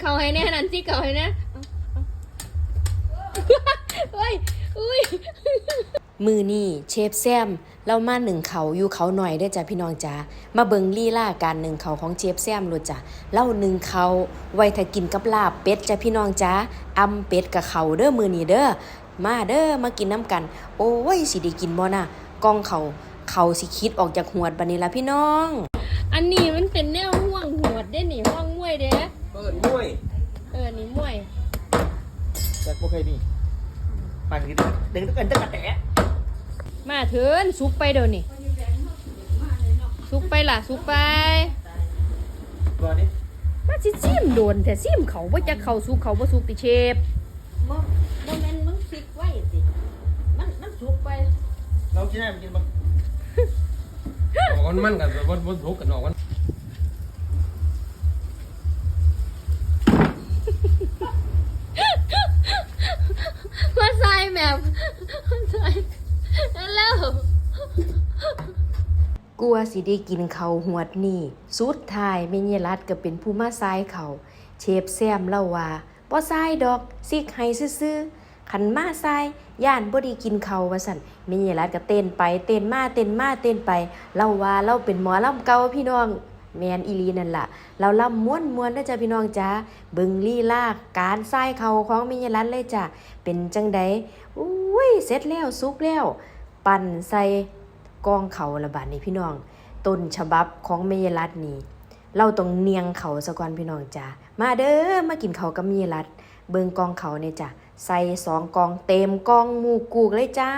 เขาให้แน่นั่นซี่เขาให้แน่เฮ้ยอุ้ยมือนี่เชฟแซมเรามาหนึ่งเขาอยู่เขาหน่อยเด้จ้ะพี่น้องจ้ามาเบิงลี่ล่าการหนึ่งเขาของเชฟแซมรู้จ้ะเล่าหนึ่งเขาไว้ถ้ากินกับลาบเป็ดจ้ะพี่น้องจ้าอำเป็ดกับเขาเด้อมือนี่เด้อมาเด้อมากินน้ำกัน โอ้ยสิได้กินบ่น่ะกองเขาเขาสิคิดออกจากหวดบัดนี้ละพี่น้อง อันนี้มันเป็นแนวห่วงหวดได้หนิห่วงมวยเด้ เปิดมวย เออ นี่มวยจากโอเคนี่ปั่นกินดึงตะกันตะกันแตะมาเถินสุกไปเดี๋ยวนี้สุกไปล่ะสุกไปรอนี่มาสิซิมโดนแต่ซิมเขาว่าจะเขาสุกเขาบ่สุกติเชฟบ่บ่แม่นมึงฟิกไว้สิมันมันสุกไปเรากินได้มันกินบ้างออกมันมันกันวันวันทุกกันออกมัน มาใส่ แบบใส่แล้วกลัวสิได้กินเขาหวดนี่ สุดท้ายแม่เยรัดก็เป็นผู้มาซ้ายเขาเชฟแซมเล่าว่าบ่ซ้ายดอกซิกให้ซื่อๆขันมาซ้ายย่านบ่ด้กินเขาว่าสั่นแม่เยรัดก็เต้นไป เต้นมาเต้นมาเต้นไปเล่าว่าเราเป็นหมอลำเก่าพี่น้อง แมนอีลีนั่นล่ะ เราล่ำม้วนม้วนๆนะจ๊ะพี่น้องจ้าเบิงลี่ลากการซ้เขาของม่เยรัดเลยจ้ะเป็นจังใดอุ้ยเสร็จแล้วสุกแล้ว ปั่นใส่กองเขาละบาดนี้พี่น้อง ต้นฉบับของเมยรัดนี่เราต้องเนียงเขาซะก่อนพี่น้องจ้ามาเด้อมากินเขากับเมยรัดเบิงกองเขาเนี่ยจ้ะใส่สองกองเต็มกองหมูกูกเลยจ้า